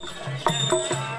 Yeah.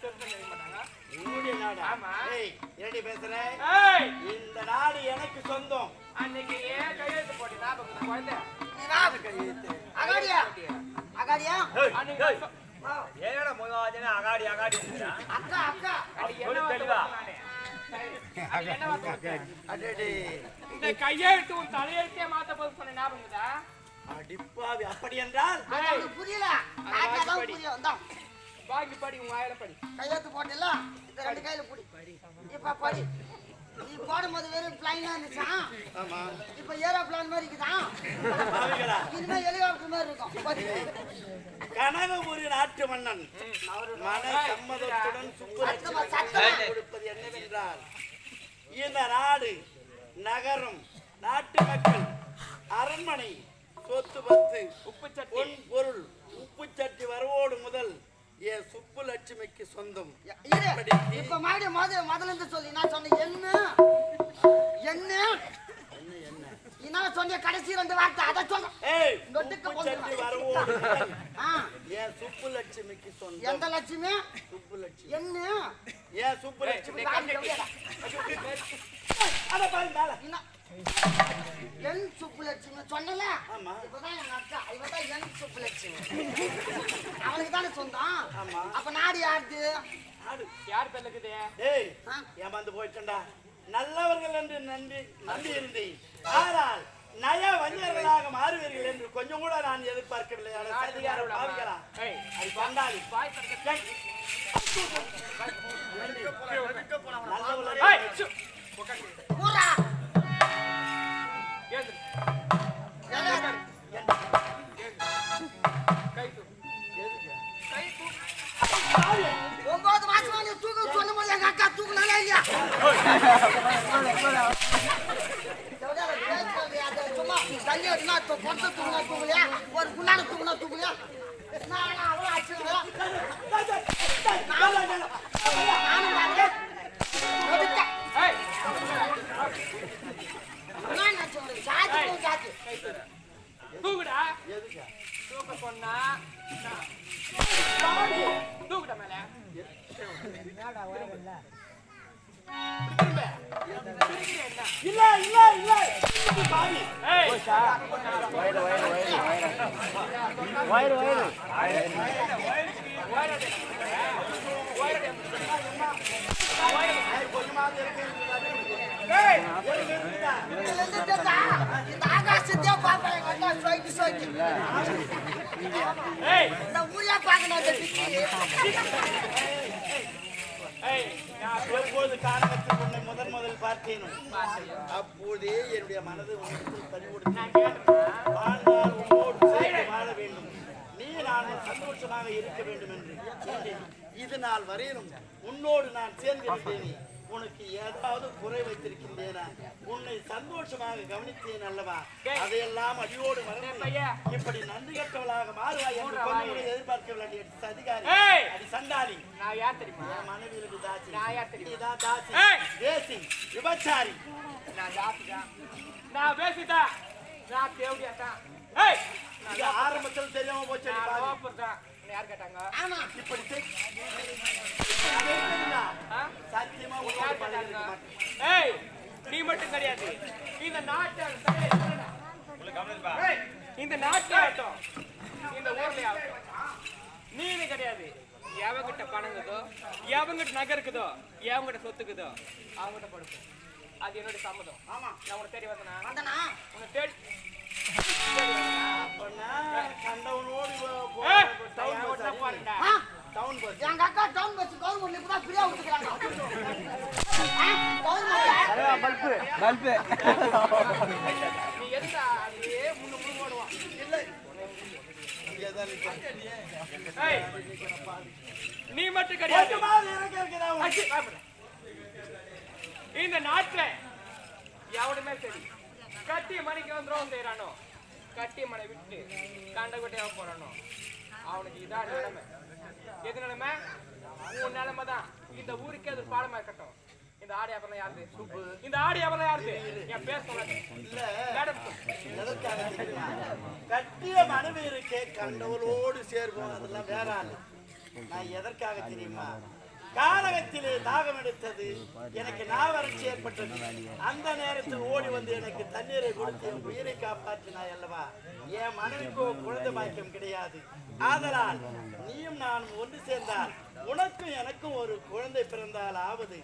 பத்து வருஷம் இந்த நாடு எனக்கு சொந்தம். அன்னைக்கு ஏன் கையெழுத்து போட்டு ஞாபகம் குழந்தை. கையெழுத்து? அகாடியா. அகாடியா? ஏடா அகாடி அகாடி அக்கா அக்கா. என்ன இந்த கையெழுத்து தலையெழுத்தே மாத்த போது சொன்ன ஞாபகம் அடிப்பாவி அப்படி என்றால் புரியல. புரியல வாங்கி படி உன் வாயில படி. கையெழுத்து போட்டல இந்த ரெண்டு கையில புடி. இப்ப படி. நீ போடும்போது வெறும் பிளைனா இருந்துச்சா? ஆமா. இப்ப ஏரோப்ளான் மாதிரி இருக்குதான் இனிமே ஹெலிகாப்டர் மாதிரி இருக்கும். கனகபுரி நாட்டு மன்னன். மன சம்மதத்துடன் சுப்புரட்சி கொடுப்பது என்னவென்றால் இந்த நாடு நகரம் நாட்டு மக்கள் அரண்மனை சொத்து பத்து உப்பு சட்டி. பொருள் உப்பு சட்டி வரவோடு முதல் என் சுப்பு லட்சுமிக்கு சொந்தம் இப்ப மறுபடியும் முத முதல்ல இருந்து சொல்லி. நான் சொன்னேன் என்ன? என்ன? என்ன சொன்னிய கடைசி ரெண்டு வார்த்தை அதை ஆ, என் சுப்பு லட்சுமிக்கு எந்த சொந்தம் லட்சுமி? சுப்பு லட்சுமி என்ன என் சுப்பு லட்சுமி. அட என்ன? என் சுப்புலட்சுமி சொன்னல ஆமா. இப்பதான் என் அக்கா இவதான் என் சுப்புலட்சுமி. அவனுக்கு தானே சொந்தம். ஆமா. அப்ப நாடு யாருது ஆடு யார் பேர்ல இருக்குது? ஏய்? ஏமாந்து போயிட்டா நல்லவர்கள் என்று நம்பி நம்பி இருந்தேன் ஆனால் நய வஞ்சகர்களாக மாறுவீர்கள் என்று கொஞ்சம் கூட நான் எதிர்பார்க்கவில்லை. பாவிகளா? ஏய் அது பண்டாளி. நல்லவர்கள். ஒன்பது மாசமா நீ தூக்க சொல்லும் போது எங்க அக்கா தூக்கலாம் இல்லையா சும்மா தண்ணி வச்சுனா கொண்டு தூக்கினா தூக்கலையா ஒரு குள்ளான நான் அவ்வளோ தூக்குடா எதுக்கு தூக்க சொன்னா நான். தூக்குடா மேல திரும்ப. திரும்பி என்ன? இல்ல இல்ல இல்ல இது பாவி ஏய் கொஞ்சமாவது இருக்கு ஏய் முதன் முதல் பார்த்தேனோ அப்போதே என்னுடைய மனது வாழ்ந்தால் உன்னோடு சேர்ந்து வாழ வேண்டும். நீ நான் சந்தோஷமாக இருக்க வேண்டும் என்று. இது நாள் வரையிலும் உன்னோடு நான் சேர்ந்திருந்தேனே. உனக்கு ஏதாவது குறை வைத்திருக்கின்றேனா? உன்னை சந்தோஷமாக கவனித்தேன் அல்லவா? அதையெல்லாம் அடியோடு மறந்து. இப்படி நன்றி கட்டவளாக மாறுவாய் என்று கொஞ்சம் எதிர்பார்க்கவில்லை சதிகாரி! அடி சண்டாளி நான் யார் தெரியுமா? என் தாசி. நான் யார் தெரியுமா? தாசி! தேசி. விபச்சாரி. நான் ஜாதிதான் நான் பேசிட்டா நான் தேவடியா தான். ஏய் இது ஆரம்பத்தில் தெரியாம போச்சு யார் கேட்டாங்க? ஆமா. இப்படி? சத்தியமா யார் கேட்டாங்க. ஏய் நீ மட்டும் கிடையாது. இந்த நாட்டு ஏய், இந்த நாட்டு ஆட்டம் இந்த ஊர்ல ஆட்டம் நீனு கிடையாது. எவங்கிட்ட பணம் இருக்குதோ எவங்கிட்ட நகை இருக்குதோ எவங்கிட்ட சொத்து இருக்குதோ அவங்ககிட்ட படுப்போம் அது என்னோட சம்மதம். ஆமா. நான் உனக்கு தேடி வந்தனா? வந்தனா? உனக்கு தேடி என் டவுன் எங்க அக்கா டவுன் பஸ் கவர்மெண்ட்ல ஃப்ரீயா விட்டுக்கிறாங்க நீ எதுடா முன்னு முன்னு ஓடுவான் இல்லை. நீ மட்டும் கிடையாது இந்த நாட்டுல எவனுமே சரி கட்டிய மணிக்கு வந்து துரோகம் செய்யறானோ கட்டிய மனை விட்டு கண்ட குட்டையாக போறானோ? அவனுக்கு இதான் நிலைமை. எது நிலைமை? உன் நிலைமை தான் இந்த ஊருக்கே அது பாடமா இருக்கட்டும். இந்த ஆடி அப்புறம் யாருது? இந்த ஆடி அப்புறம் யாருது? என் பேர் சொல்லாது? கட்டிய மனைவியருக்கே கண்டவளோடு சேர்வோம் அதெல்லாம் வேற ஆளு. நான் எதற்காக தெரியுமா? காலகத்திலே தாகம் எடுத்தது எனக்கு நாவரட்சி ஏற்பட்டது. அந்த நேரத்தில் ஓடி வந்து எனக்கு தண்ணீரை கொடுத்து என் உயிரை காப்பாற்றினாய் அல்லவா? என் மனைவிக்கோ குழந்தை பாக்கியம் கிடையாது. ஆதலால் நீயும் நானும் ஒன்று சேர்ந்தால் உனக்கும் எனக்கும் ஒரு குழந்தை பிறந்தால் ஆவது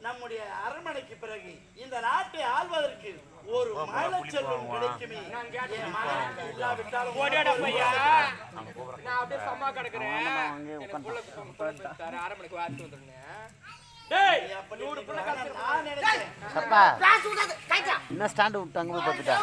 நம்முடைய அரண்மனைக்கு பிறகு இந்த நாட்டை ஆள்வதற்கு ஒரு மழச்செல்வம் கிடைக்குமே. நான் அப்படியே சம்மா கிடக்குறேன். அரை மணிக்கு கைட்டா என்ன ஸ்டாண்டு விட்டாங்க போய் பார்த்துட்டா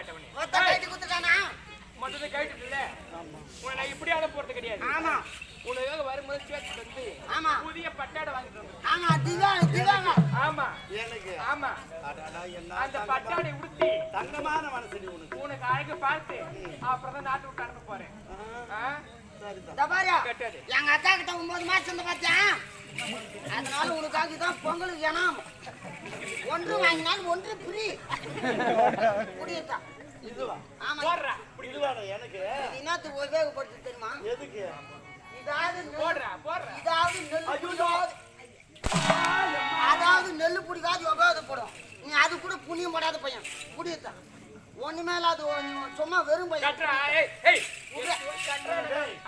கேட்டவனே. மொத்த கைட்டு குத்துட்டானா? மொத்தத்தை கேட்டுட்டுல உன்னை நான் இப்படி அனுப்ப போறது கிடையாது. ஆமா. உனக்காக வரும்போது சேர்த்து வந்து ஆமா. புதிய பட்டாடை வாங்கிட்டு வந்து. ஆமா திவாங்க திவாங்க ஆமா. எனக்கு. ஆமா. அடடா, என்ன அந்த பட்டாடை உடுத்தி. தங்கமான மனசு உனக்கு. உனக்கு அழகு பார்த்து அப்புறம் தான் நாட்டு விட்டு அனுப்ப போறேன். எங்க அக்கா கிட்ட ஒன்பது மாசம் இருந்து பார்த்தியா அதனால உனக்காக தான் பொங்கலுக்கு ஏனாம் ஒன்று வாங்கினால் ஒன்று ஃப்ரீ. குடியத்தா இதுவா? ஆமா. போடுறா. எனக்கு. என்னத்துக்கு உபயோகப்படுத்து தெரியுமா? எதுக்கு? இதாவது போடுறா போடுறா. இதாவது நெல் ஐயோ. பிடிக்காது. அதாவது நெல் பிடிக்காது உபயோகப்படும். நீ அது கூட புண்ணியம் படாத பையன். குடியத்தா ஒண்ணுமே இல்லாத சும்மா வெறும் பையன். கட்டுறா. ஏய் ஏய் கட்டுறா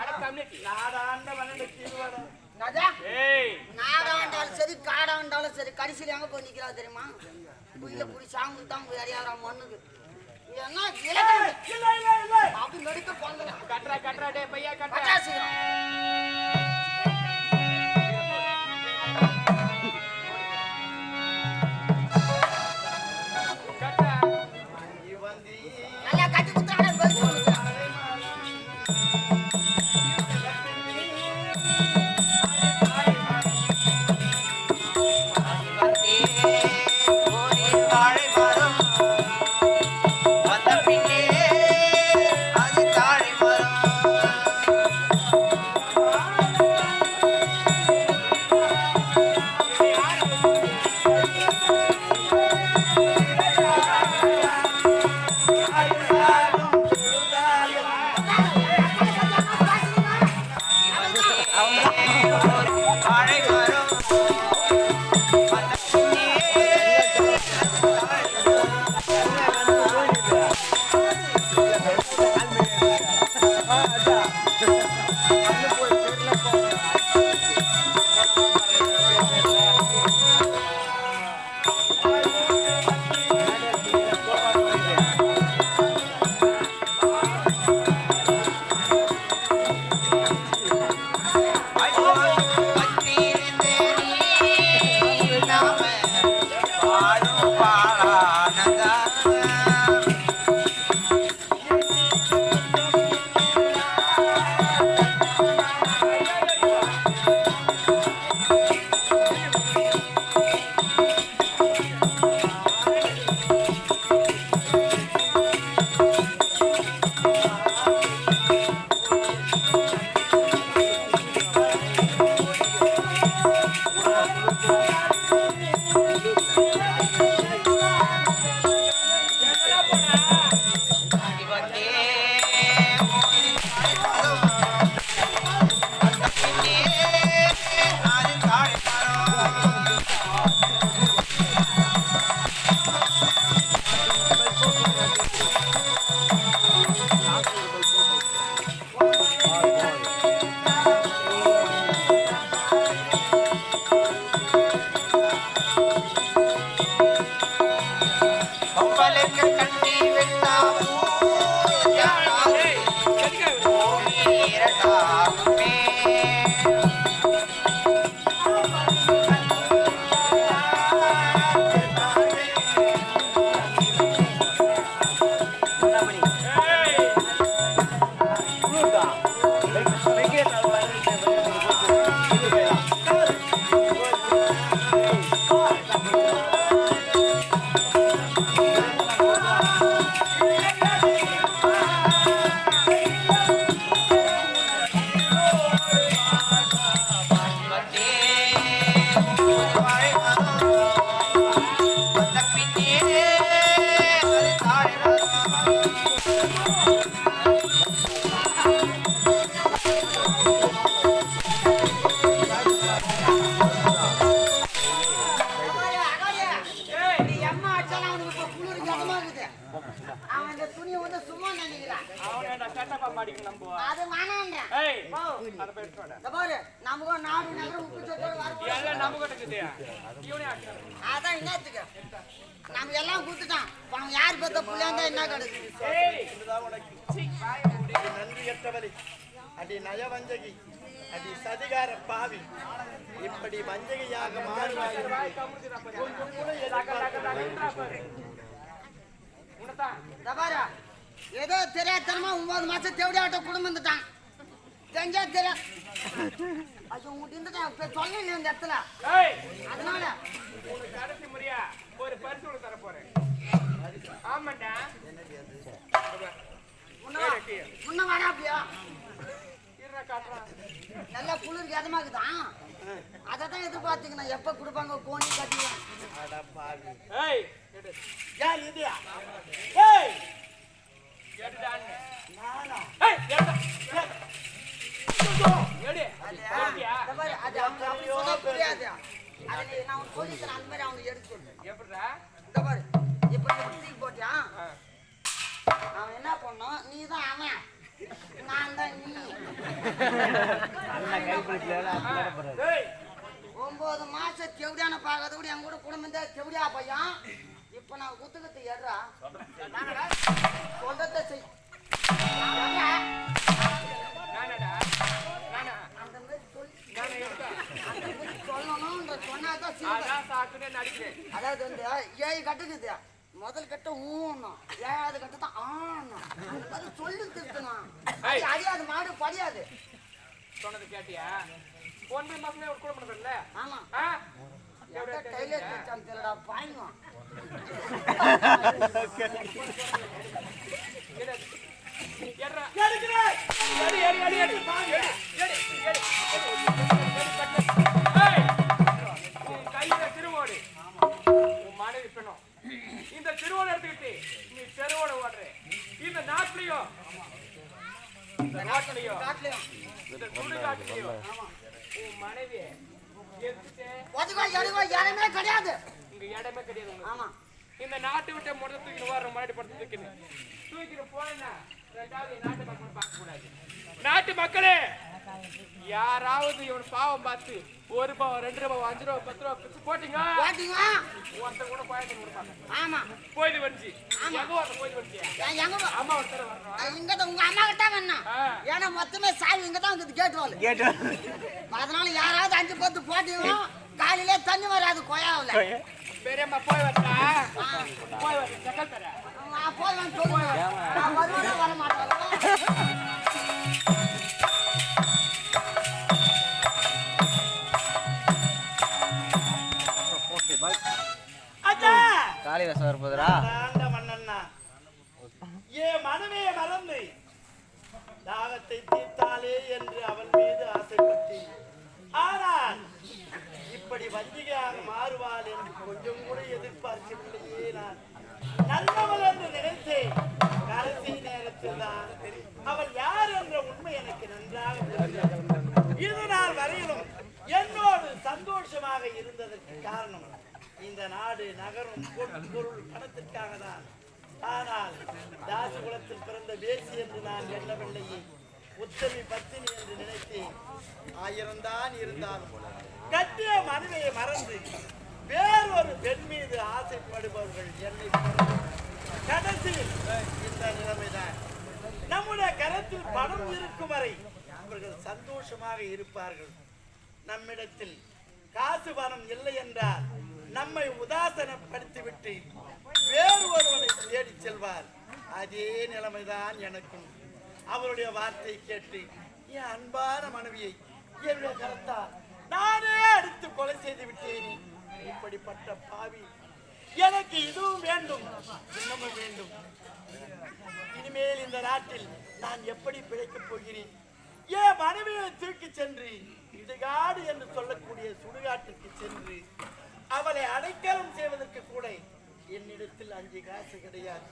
அட கம்யூனிட்டி நாடாண்ட மனதை தீர்வாடா ராஜா ஏய் நாடாண்டாலும் சரி காடாண்டாலும் சரி கடைசியில் எங்க போய் நிக்கிறா தெரியுமா? புயல புடி சாங்கு தான் போய் அறியாரா மண்ணுக்கு. என்ன இலக்கணம் இல்ல இல்ல இல்ல. அப்படி நடிக்க போங்க கட்டுறா கட்டுறா டே பையா கட்டுறா. அதனால. உனக்கு கடைசி முறையா? ஒரு பரிசு தர போறேன். ஆமாண்டா. முன்ன வா. முன்ன வராப்பியா இருடா காட்டுறான் நல்லா குளிர் இதமாக்குதான் அதை தான் எதிர்பார்த்தீங்கன்னா எப்ப கொடுப்பாங்க? கோணி கட்டிக்கலாம் அட பாவி. ஏய் எடு. யார் இது? ஏய். எடுடான்னு நானா? ஏய் நீ- அந்த மாதிரி எடுத்து சொல்லு. இப்படி போட்டியா? அவன் என்ன நீதான் அவன். நான் தான் நீ. ஒன்பது மாசம் செவடியான பார்க்கறத விட என் கூட குடும்பம் தான் செவடியா பையன் இப்ப நான் குத்துக்கத்து எடுறா அதாவது வந்து ஏழு கட்டுக்குது. முதல் கட்ட ஊனும் ஏழாவது கட்ட தான் மாதிரி சொல்லி திருத்தணும். அடியாது மாடு படியாது. சொன்னது கேட்டியா? ஒன்பது மாசமே ஒரு கூட பண்ணுறல ஆமா. தச்சான் தெரியடா எடு எடு. திருவோடு எடுத்துக்கிட்டு நீ தெருவோட ஓடுற. இந்த நாட்டிலையும் இந்த நாட்டிலையும் இந்த சுடுகாட்டிலையும் உன் மனைவி எடுத்துட்டு ஒதுக்கோ எடுக்கோ யாருமே கிடையாது. இங்க இடமே கிடையாது ஆமா. இந்த நாட்டை விட்டு முதல் தூக்கிட்டு வர முன்னாடி படுத்து தூக்கினு தூக்கிட்டு போனா ரெண்டாவது நாட்டு மக்கள் பார்க்க கூடாது நாட்டு மக்களே யாராவது இவன் பாவம் பார்த்து ஒரு ரூபாய் ரெண்டு ரூபாய் அஞ்சு ரூபாய் பத்து ரூபாய் பிரிச்சு போட்டீங்க. ஒருத்தர் கூட போயிட்டு கொடுப்பாங்க ஆமா. போயிட்டு வந்துச்சு எங்க ஒருத்தர் போயிட்டு வந்துச்சியா நான் எங்க போ- அம்மா ஒருத்தர் வர்றோம் இங்க தான் உங்க அம்மா கிட்ட வேணும் ஆ. ஏன்னா மொத்தமே சாவி இங்க தான் இருக்குது கேட்டு வாழு கேட்டு அதனால யாராவது அஞ்சு பத்து போட்டீங்க காலையிலே தண்ணி வராது கொயாவில் பெரியம்மா போய் வரா போய் வர செக்கல் தர. போய் வந்து சொல்லுங்க நான் வருவேனா வர மாட்டேன் அச்சா காளி வரப்போதுரா ஏ மனமே மறந்து. தாகத்தை தீர்த்தாலே என்று அவன் மீது ஆசைப்பட்டேன் ஆனால் இப்படி வஞ்சிகையாக மாறுவாள் என்று கொஞ்சம் கூட எதிர்பார்க்கவில்லையே நான். நல்லவள் என்று நினைத்தேன். கடைசி நேரத்தில் தான் அவள் யார் என்ற உண்மை எனக்கு நன்றாக இது நாள் வரையிலும் என்னோடு சந்தோஷமாக இருந்ததற்கு காரணம் இந்த நாடு நகரும் பொருள் பணத்திற்காக தான் ஆனால் தாசகுலத்தில் பிறந்த வேசி என்று நான் எண்ணவில்லையே உத்தமி பத்தினி என்று நினைத்து ஆயிரம்தான் இருந்தாலும் கட்டிய மனைவியை மறந்து வேறொரு பெண் மீது ஆசைப்படுபவர்கள் என்னை கடைசியில் இந்த நிலைமைதான். நம்முடைய கரத்தில் பணம் இருக்கும் வரை அவர்கள் சந்தோஷமாக இருப்பார்கள். நம்மிடத்தில் காசு பணம் இல்லை என்றால் நம்மை உதாசனப்படுத்திவிட்டு வேறு ஒருவனை தேடி செல்வார். அதே நிலைமைதான் எனக்கும். அவருடைய வார்த்தை கேட்டு என் அன்பான மனைவியை என்னுடைய கரத்தால் நானே அடித்து கொலை செய்து விட்டேன். இப்படிப்பட்ட பாவி எனக்கு இதுவும் வேண்டும் இன்னமும் வேண்டும். இனிமேல் இந்த நாட்டில் நான் எப்படி பிழைக்கப் போகிறேன்? என் மனைவியை தூக்கி சென்று இடுகாடு என்று சொல்லக்கூடிய சுடுகாட்டுக்கு சென்று அவளை அடைக்கலம் செய்வதற்கு கூட என்னிடத்தில் அஞ்சு காசு கிடையாது.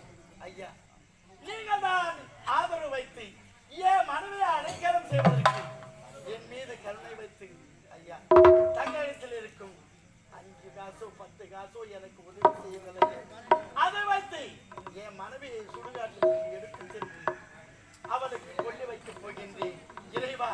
ஐயா நீங்கள் தான் ஆதரவு வைத்து என் மனைவியை அடைக்கலம் செய்வதற்கு என் மீது கருணை வைத்து ஐயா தங்களிடத்தில் இருக்கும் அஞ்சு காசோ பத்து காசோ எனக்கு உதவி செய்யவில்லை. அதை வைத்து என் மனைவியை சுடுகாட்டில் எடுத்து சென்று அவளுக்கு கொள்ளி வைக்கப் போகின்றேன். இறைவா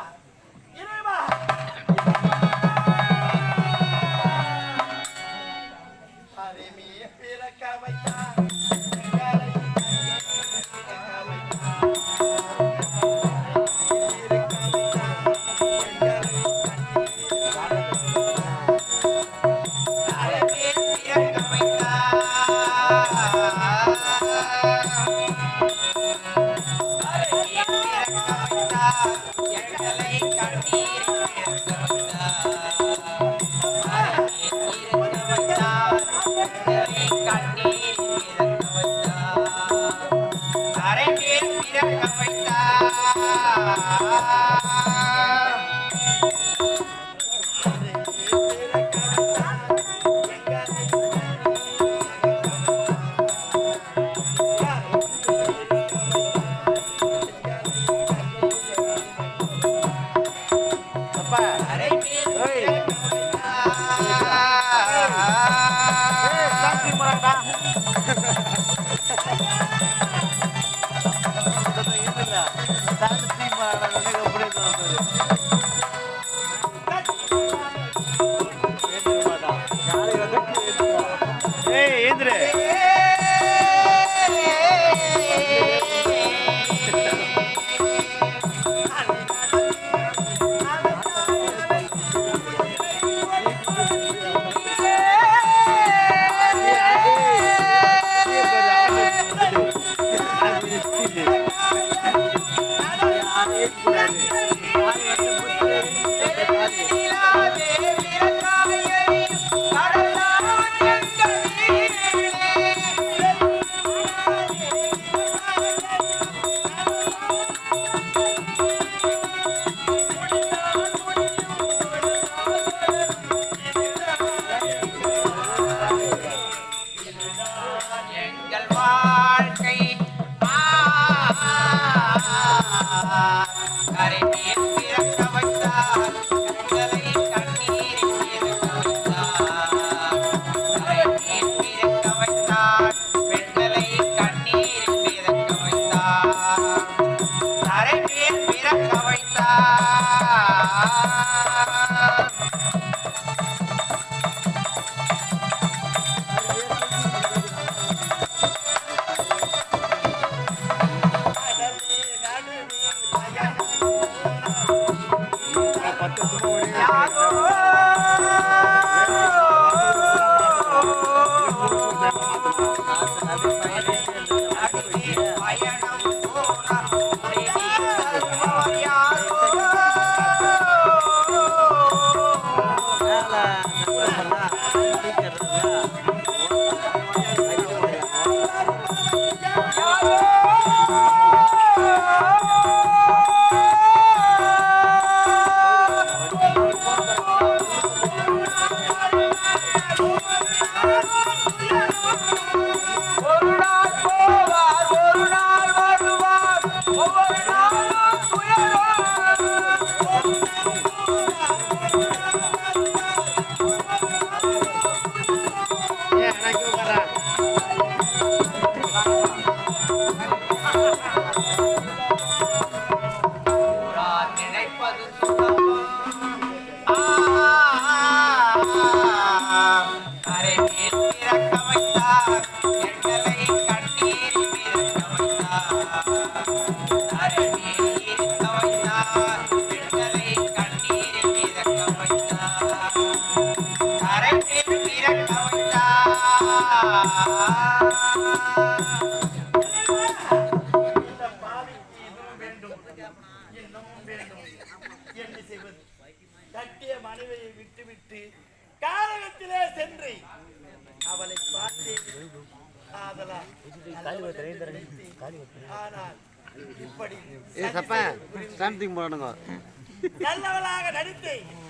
పైసా என்ன செய்வது கட்டிய மனைவியை விட்டுவிட்டு காலகத்திலே சென்று அவளை பார்த்தேன் ஆதலால். ஆனால் இப்படி ஸ்டாண்டிங் போடணுங்க நல்லவளாக நடித்து கடைசியில் இந்த நாட்டை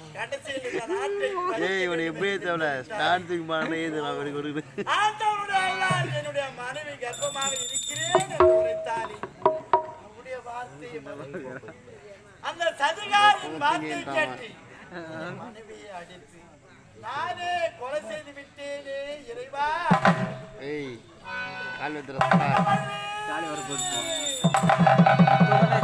ஏய் இவனை எப்படியே தேவையில்ல ஸ்டாண்டிங் போடணும் ஏது நான் அவனுக்கு ஒரு ஆண்டவனுடைய அருளால் என்னுடைய மனைவி கர்ப்பமாக இருக்கிறேன் என்று உரைத்தாளே அவருடைய வார்த்தையை மறந்து அந்த சதிகாரின் வார்த்தை கேட்டு மனைவியை அடித்து நானே கொலை செய்து விட்டேனே இறைவா! ஏய் கால் வைத்துறா அவளே